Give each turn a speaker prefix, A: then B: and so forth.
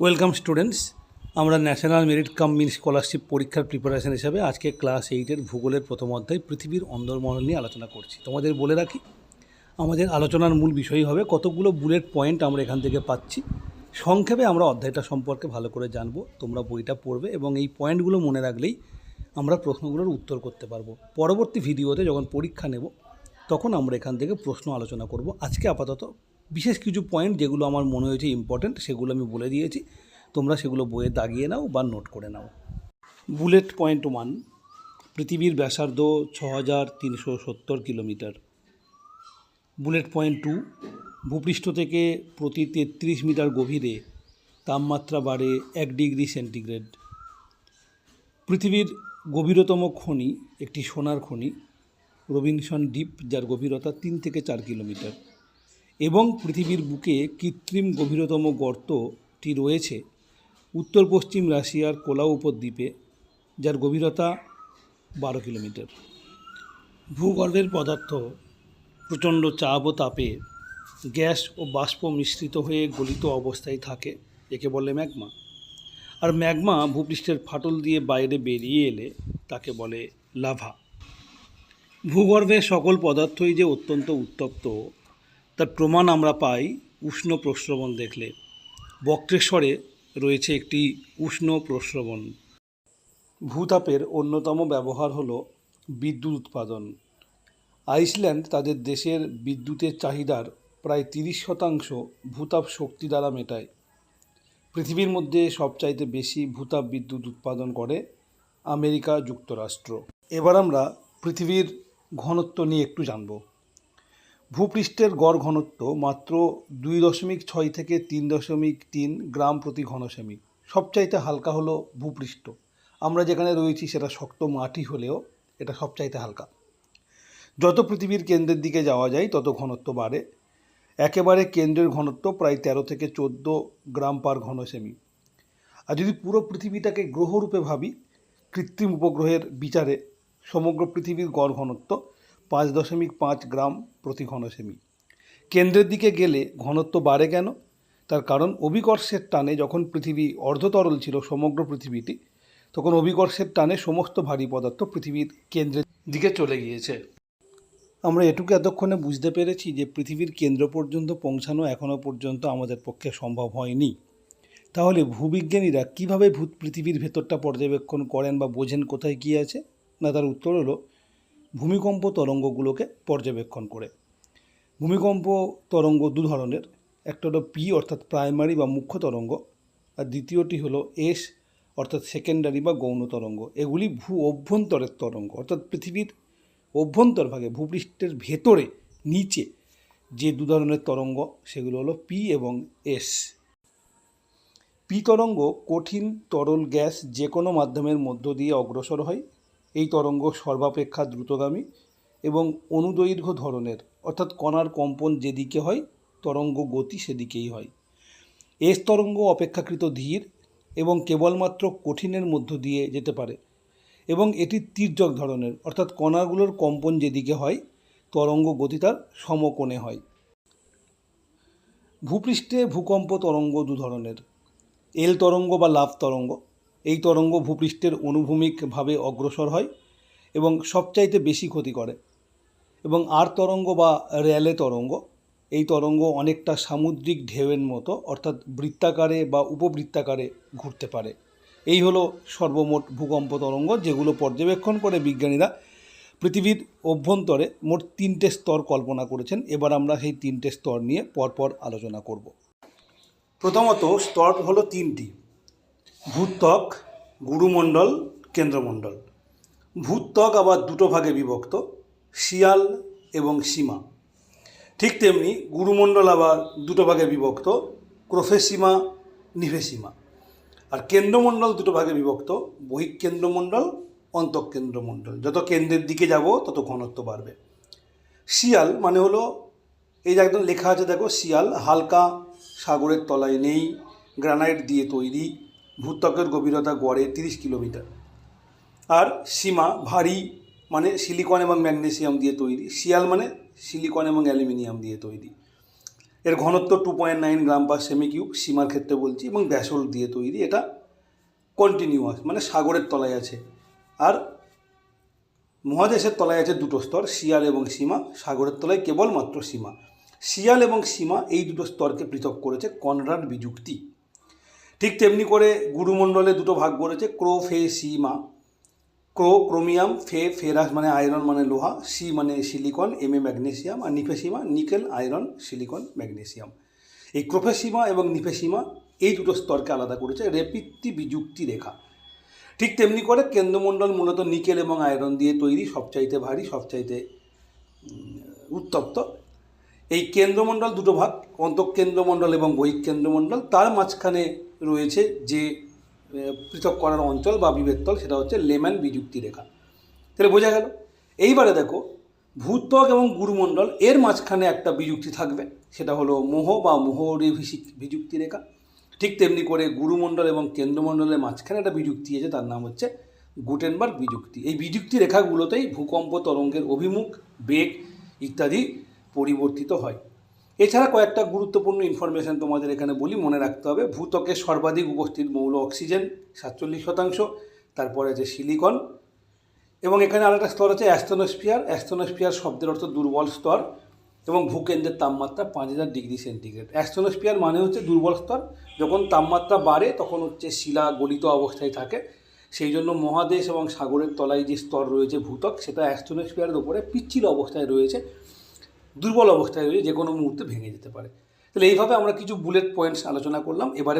A: Welcome students আমরা national merit cum means scholarship পরীক্ষার preparation হিসাবে আজকে ক্লাস এইটের ভূগোলের প্রথম অধ্যায় পৃথিবীর অন্দরমহল নিয়ে আলোচনা করছি। তোমাদের বলে রাখি, আমাদের আলোচনার মূল বিষয় হবে কতগুলো বুলেট পয়েন্ট আমরা এখান থেকে পাচ্ছি। সংক্ষেপে আমরা অধ্যায়টা সম্পর্কে ভালো করে জানব, তোমরা বইটা পড়বে এবং এই পয়েন্টগুলো মনে রাখলেই আমরা প্রশ্নগুলোর উত্তর করতে পারব। পরবর্তী ভিডিওতে যখন পরীক্ষা নেব, তখন আমরা এখান থেকে প্রশ্ন আলোচনা করব। আজকে আপাতত বিশেষ কিছু পয়েন্ট যেগুলো আমার মনে হয়েছে ইম্পর্ট্যান্ট সেগুলো আমি বলে দিয়েছি। তোমরা সেগুলো বইয়ে দাগিয়ে নাও বা নোট করে নাও। বুলেট পয়েন্ট ওয়ান পৃথিবীর ব্যাসার্ধ ছ হাজার তিনশো সত্তর কিলোমিটার। বুলেট পয়েন্ট টু ভূপৃষ্ঠ থেকে প্রতি তেত্রিশ মিটার গভীরে তাপমাত্রা বাড়ে এক ডিগ্রি সেন্টিগ্রেড। পৃথিবীর গভীরতম খনি একটি সোনার খনি, রবিনসন ডিপ যার গভীরতা তিন থেকে চার কিলোমিটার। এবং পৃথিবীর বুকে কৃত্রিম গভীরতম গর্তটি রয়েছে। উত্তর পশ্চিম রাশিয়ার কোলাউ উপদ্বীপে, যার গভীরতা বারো কিলোমিটার। ভূগর্ভের পদার্থ প্রচণ্ড চাপ ও তাপে গ্যাস ও বাষ্প মিশ্রিত হয়ে গলিত অবস্থায় থাকে, একে বলে ম্যাগমা। আর ম্যাগমা ভূপৃষ্ঠের ফাটল দিয়ে বাইরে বেরিয়ে এলে তাকে বলে লাভা। ভূগর্ভের সকল পদার্থই যে অত্যন্ত উত্তপ্ত তার প্রমাণ আমরা পাই উষ্ণ প্রস্রবণ দেখলে। বক্রেশ্বরে রয়েছে একটি উষ্ণ প্রস্রবণ। ভূতাপের অন্যতম ব্যবহার হলো বিদ্যুৎ উৎপাদন। আইসল্যান্ড তাদের দেশের বিদ্যুতের চাহিদার প্রায় তিরিশ শতাংশ ভূতাপ শক্তি দ্বারা মেটায়। পৃথিবীর মধ্যে সবচাইতে বেশি ভূতাপ বিদ্যুৎ উৎপাদন করে আমেরিকা যুক্তরাষ্ট্র। এবার আমরা পৃথিবীর ঘনত্ব নিয়ে একটু জানব। ভূপৃষ্ঠের গড় ঘনত্ব মাত্র দুই দশমিক ছয় থেকে তিন দশমিক তিন গ্রাম প্রতি ঘনসেমি সবচাইতে হালকা হলো ভূপৃষ্ঠ। আমরা যেখানে রয়েছি সেটা শক্ত মাটি হলেও এটা সবচাইতে হালকা। যত পৃথিবীর কেন্দ্রের দিকে যাওয়া যায়, তত ঘনত্ব বাড়ে। একেবারে কেন্দ্রের ঘনত্ব প্রায় তেরো থেকে চোদ্দ গ্রাম পার ঘনসেমি আর যদি পুরো পৃথিবীটাকে গ্রহরূপে ভাবি, কৃত্রিম উপগ্রহের বিচারে সমগ্র পৃথিবীর গড় ঘনত্ব পাঁচ দশমিক পাঁচ গ্রাম প্রতি ঘন ঘনসেমি। কেন্দ্রের দিকে গেলে ঘনত্ব বাড়ে কেন? তার কারণ অভিকর্ষের টানে যখন পৃথিবী অর্ধতরল ছিল সমগ্র পৃথিবীটি তখন অভিকর্ষের টানে সমস্ত ভারী পদার্থ পৃথিবীর কেন্দ্রের দিকে চলে গিয়েছে। আমরা এটুকু এতক্ষণে বুঝতে পেরেছি যে পৃথিবীর কেন্দ্র পর্যন্ত পৌঁছানো এখনও পর্যন্ত আমাদের পক্ষে সম্ভব হয়নি। তাহলে ভূবিজ্ঞানীরা কীভাবে ভূত পৃথিবীর ভেতরটা পর্যবেক্ষণ করেন বা বোঝেন কোথায় কী আছে? না, তার উত্তর হলো ভূমিকম্প তরঙ্গগুলোকে পর্যবেক্ষণ করে। ভূমিকম্প তরঙ্গ দু ধরনের, একটা হলো পি অর্থাৎ প্রাইমারি বা মুখ্য তরঙ্গ, আর দ্বিতীয়টি হলো এস অর্থাৎ সেকেন্ডারি বা গৌণ তরঙ্গ। এগুলি ভূ অভ্যন্তরের তরঙ্গ, অর্থাৎ পৃথিবীর অভ্যন্তরভাগে ভূপৃষ্ঠের ভেতরে, নিচে যে দু ধরনের তরঙ্গ, সেগুলো হলো পি এবং এস পি তরঙ্গ কঠিন তরল গ্যাস যে কোনো মাধ্যমের মধ্য দিয়ে অগ্রসর হয় এই তরঙ্গ সর্বাপেক্ষা দ্রুতগামী এবং অনুদৈর্ঘ্য ধরনের, অর্থাৎ কণার কম্পন যেদিকে হয়, তরঙ্গ গতি সেদিকেই হয়। এস তরঙ্গ অপেক্ষাকৃত ধীর এবং কেবলমাত্র কঠিনের মধ্য দিয়ে যেতে পারে এবং এটি তির্যক ধরনের, অর্থাৎ কণাগুলোর কম্পন যেদিকে হয়, তরঙ্গ গতি তার সমকোণে হয়। ভূপৃষ্ঠে ভূকম্প তরঙ্গ দু ধরনের, এল তরঙ্গ বা লাভ তরঙ্গ। এই তরঙ্গ ভূপৃষ্ঠের অনুভূমিকভাবে অগ্রসর হয় এবং সবচাইতে বেশি ক্ষতি করে। এবং আর তরঙ্গ বা র্যালে তরঙ্গ, এই তরঙ্গ অনেকটা সামুদ্রিক ঢেউয়ের মতো, অর্থাৎ বৃত্তাকারে বা উপবৃত্তাকারে ঘুরতে পারে। এই হলো সর্বমোট ভূকম্প তরঙ্গ, যেগুলো পর্যবেক্ষণ করে বিজ্ঞানীরা পৃথিবীর অভ্যন্তরে মোট তিনটে স্তর কল্পনা করেছেন। এবার আমরা সেই তিনটে স্তর নিয়ে পরপর আলোচনা করব। প্রথমত স্তর হলো তিনটি। ভূত্বক, গুরুমণ্ডল, কেন্দ্রমণ্ডল। ভূত্বক আবার দুটো ভাগে বিভক্ত, শিয়াল এবং সীমা। ঠিক তেমনি গুরুমণ্ডল আবার দুটো ভাগে বিভক্ত, ক্রোফেসীমা, নিফেসীমা। আর কেন্দ্রমণ্ডল দুটো ভাগে বিভক্ত, বহিঃকেন্দ্রমণ্ডল, অন্তঃকেন্দ্রমণ্ডল। যত কেন্দ্রের দিকে যাব, তত ঘনত্ব বাড়বে। শিয়াল মানে হলো, এই যে একদম লেখা আছে দেখো, শিয়াল হালকা, সাগরের তলায় নেই, গ্রানাইট দিয়ে তৈরি ভূত্বকের গভীরতা গড়ে তিরিশ কিলোমিটার। আর সীমা ভারী মানে সিলিকন এবং ম্যাগনেসিয়াম দিয়ে তৈরি। শিয়াল মানে সিলিকন এবং অ্যালুমিনিয়াম দিয়ে তৈরি। এর ঘনত্ব two point nine gram per cm cube সীমার ক্ষেত্রে বলছি এবং ব্যাসল দিয়ে তৈরি। এটা কন্টিনিউয়াস মানে সাগরের তলায় আছে। আর মহাদেশের তলায় আছে দুটো স্তর, শিয়াল এবং সীমা। সাগরের তলায় কেবলমাত্র সীমা। শিয়াল এবং সীমা এই দুটো স্তরকে পৃথক করেছে কনরাড বিযুক্তি। ঠিক তেমনি করে গুরুমণ্ডলে দুটো ভাগ করেছে, ক্রো, ফে সীমা ক্রো, ক্রোমিয়াম, ফে, ফেরাস মানে আয়রন মানে লোহা, সি মানে সিলিকন, এম, এ, ম্যাগনেসিয়াম, আর নিফেসিমা নিকেল, আয়রন, সিলিকন, ম্যাগনেসিয়াম। এই ক্রোফেসিমা এবং নিফেসিমা এই দুটো স্তরকে আলাদা করেছে, রেপিত্তি বিযুক্তি রেখা। ঠিক তেমনি করে কেন্দ্রমণ্ডল মূলত নিকেল এবং আয়রন দিয়ে তৈরি, সবচাইতে ভারী, সবচাইতে উত্তপ্ত এই কেন্দ্রমণ্ডল দুটো ভাগ, অন্তঃকেন্দ্রমণ্ডল এবং বহিঃকেন্দ্রমণ্ডল, তার মাঝখানে রয়েছে যে পৃথক করার অঞ্চল বা বিভেদতল সেটা হচ্ছে লেম্যান বিযুক্তি রেখা। তাহলে বোঝা গেল। এইবারে দেখো, ভূত্বক এবং গুরুমণ্ডল, এর মাঝখানে একটা বিযুক্তি থাকবে, সেটা হলো মোহ বা মোহরে বিযুক্তি রেখা। ঠিক তেমনি করে গুরুমণ্ডল এবং কেন্দ্রমণ্ডলের মাঝখানে একটা বিযুক্তি আছে, তার নাম হচ্ছে গুটেনবার্গ বিযুক্তি। এই বিযুক্তি রেখাগুলোতেই ভূকম্প, তরঙ্গের অভিমুখ, বেগ ইত্যাদি পরিবর্তিত হয়। এছাড়া কয়েকটা গুরুত্বপূর্ণ ইনফরমেশন তোমাদের এখানে বলি, মনে রাখতে হবে। ভূত্বকে সর্বাধিক উপস্থিত মৌল অক্সিজেন, সাতচল্লিশ শতাংশ, তারপরে আছে সিলিকন এবং এখানে আরেকটা স্তর আছে অ্যাস্থনোস্ফিয়ার অ্যাস্থনোস্ফিয়ার শব্দের অর্থ দুর্বল স্তর এবং ভূকেন্দ্রের তাপমাত্রা পাঁচ হাজার ডিগ্রি সেন্টিগ্রেড অ্যাস্থনোস্ফিয়ার মানে হচ্ছে দুর্বল স্তর। যখন তাপমাত্রা বাড়ে, তখন হচ্ছে শিলা গলিত অবস্থায় থাকে। সেই জন্য মহাদেশ এবং সাগরের তলায় যে স্তর রয়েছে ভূতক সেটা অ্যাস্থনোস্ফিয়ারের ওপরে পিচ্ছিল অবস্থায় রয়েছে। দুর্বল অবস্থায় রয়েছে যে কোনো মুহূর্তে ভেঙে যেতে পারে। তাহলে এইভাবে আমরা কিছু বুলেট পয়েন্টস আলোচনা করলাম। এবারে